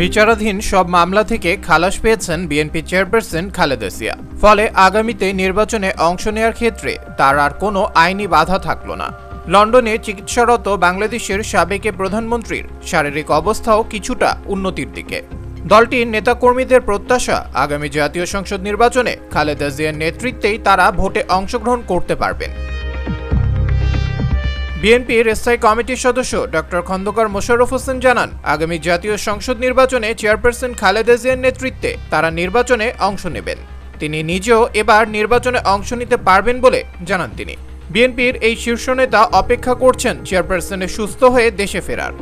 বিচারাধীন সব মামলা থেকে খালাস পেয়েছেন বিএনপি চেয়ারপারসন খালেদা জিয়া। ফলে আগামীতে নির্বাচনে অংশ নেওয়ার ক্ষেত্রে তার আর কোনো আইনি বাধা থাকল না। লন্ডনে চিকিৎসারত বাংলাদেশের সাবেক প্রধানমন্ত্রীর শারীরিক অবস্থাও কিছুটা উন্নতির দিকে। দলটির নেতাকর্মীদের প্রত্যাশা, আগামী জাতীয় সংসদ নির্বাচনে খালেদা জিয়ার নেতৃত্বেই তারা ভোটে অংশগ্রহণ করতে পারবেন। বিএনপির স্থায়ী কমিটির সদস্য ডক্টর খন্দকার মোশাররফ হোসেন জানান, আগামী জাতীয় সংসদ নির্বাচনে চেয়ারপারসন খালেদা জিয়ার নেতৃত্বে তারা নির্বাচনে অংশ নেবেন। তিনি নিজেও এবার নির্বাচনে অংশ নিতে পারবেন বলে জানান তিনি। বিএনপির এই শীর্ষ নেতা অপেক্ষা করছেন চেয়ারপারসনের সুস্থ হয়ে দেশে ফেরার।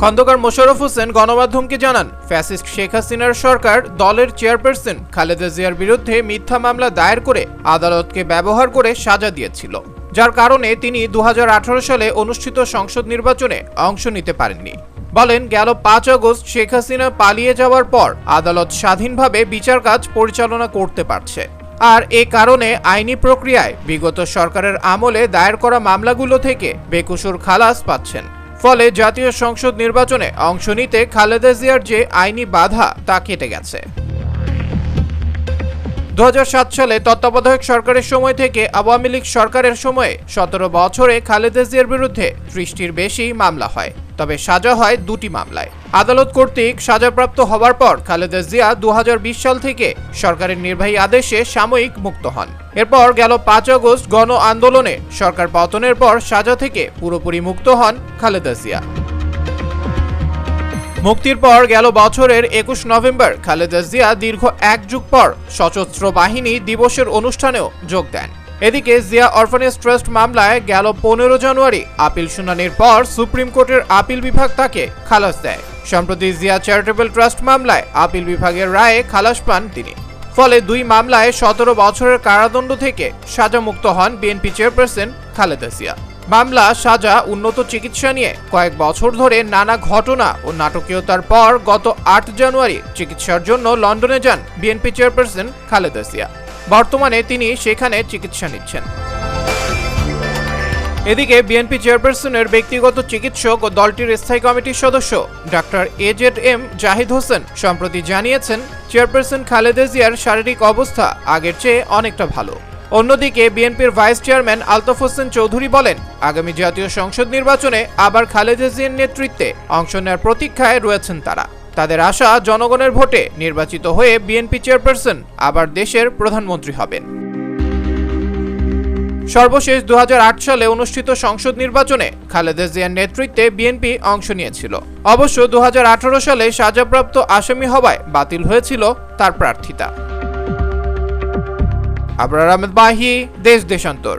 খন্দকার মোশাররফ হোসেন গণমাধ্যমকে জানান, ফ্যাসিস্ট শেখ হাসিনার সরকার দলের চেয়ারপারসন খালেদা জিয়ার বিরুদ্ধে মিথ্যা মামলা দায়ের করে আদালতকে ব্যবহার করে সাজা দিয়েছিল। যার কারণে তিনি দু হাজার আঠারো সালে অনুষ্ঠিত সংসদ নির্বাচনে অংশ নিতে পারেননি। বলেন, গেল পাঁচ আগস্ট শেখ হাসিনা পালিয়ে যাওয়ার পর আদালত স্বাধীনভাবে বিচার কাজ পরিচালনা করতে পারছে। আর এ কারণে আইনি প্রক্রিয়ায় বিগত সরকারের আমলে দায়ের করা মামলাগুলো থেকে বেকসুর খালাস পাচ্ছেন। ফলে জাতীয় সংসদ নির্বাচনে অংশ নিতে খালেদা জিয়ার যে আইনি বাধা, তা কেটে গেছে। দু হাজার সাত সালে তত্ত্বাবধায়ক সরকারের সময় থেকে আওয়ামী লীগ সরকারের সময়ে সতেরো বছরে খালেদা জিয়ার বিরুদ্ধে ত্রিশটির বেশি মামলা হয়। তবে সাজা হয় দুটি মামলায়। আদালত কর্তৃক সাজাপ্রাপ্ত হওয়ার পর খালেদা জিয়া দু হাজার বিশ সাল থেকে সরকারের নির্বাহী আদেশে সাময়িক মুক্ত হন। এরপর গেল পাঁচ আগস্ট গণ আন্দোলনে সরকার পতনের পর সাজা থেকে পুরোপুরি মুক্ত হন খালেদা জিয়া। মুক্তির পর গেল বছরের একুশ নভেম্বর খালেদা জিয়া দীর্ঘ এক যুগ পর সশস্ত্র বাহিনী দিবসের অনুষ্ঠানেও যোগ দেন। এদিকে জিয়া অরফানেজ ট্রাস্ট মামলায় গেল পনেরো জানুয়ারি। আপিল শুনানির পর সুপ্রিম কোর্টের আপিল বিভাগ তাকে খালাস দেয়। সম্প্রতি জিয়া চ্যারিটেবল ট্রাস্ট মামলায় আপিল বিভাগের রায়ে খালাস পান তিনি। ফলে দুই মামলায় সতেরো বছরের কারাদণ্ড থেকে সাজামুক্ত হন বিএনপি চেয়ারপারসন খালেদা জিয়া। মামলা সাজা, উন্নত চিকিৎসা নিয়ে কয়েক বছর ধরে নানা ঘটনা ও নাটকীয়তার পর গত আট জানুয়ারি চিকিৎসার জন্য লন্ডনে যান বিএনপি চেয়ারপারসন খালেদা জিয়া। বর্তমানে তিনি সেখানে চিকিৎসা নিচ্ছেন। এদিকে বিএনপি চেয়ারপারসনের ব্যক্তিগত চিকিৎসক ও দলটির স্থায়ী কমিটির সদস্য doctor AZ M Zahid Hossain সম্প্রতি জানিয়েছেন, চেয়ারপারসন খালেদা জিয়ার শারীরিক অবস্থা আগের চেয়ে অনেকটা ভালো। অন্যদিকে বিএনপির ভাইস চেয়ারম্যান আলতাফ হোসেন চৌধুরী বলেন, আগামী জাতীয় সংসদ নির্বাচনে আবার খালেদা জিয়ার নেতৃত্বে অংশ নেওয়ার প্রতীক্ষায় রয়েছেন তারা। তাদের আশা জনগণের ভোটে নির্বাচিত হয়ে বিএনপি চেয়ারপারসন আবার দেশের প্রধানমন্ত্রী হবেন। সর্বশেষ দু হাজার আট সালে অনুষ্ঠিত সংসদ নির্বাচনে খালেদা জিয়ার নেতৃত্বে বিএনপি অংশ নিয়েছিল। অবশ্য দু হাজার আঠারো সালে সাজাপ্রাপ্ত আসামি হওয়ায় বাতিল হয়েছিল তার প্রার্থিতা। আবরার আহমেদ বাহি, দেশ দেশান্তর।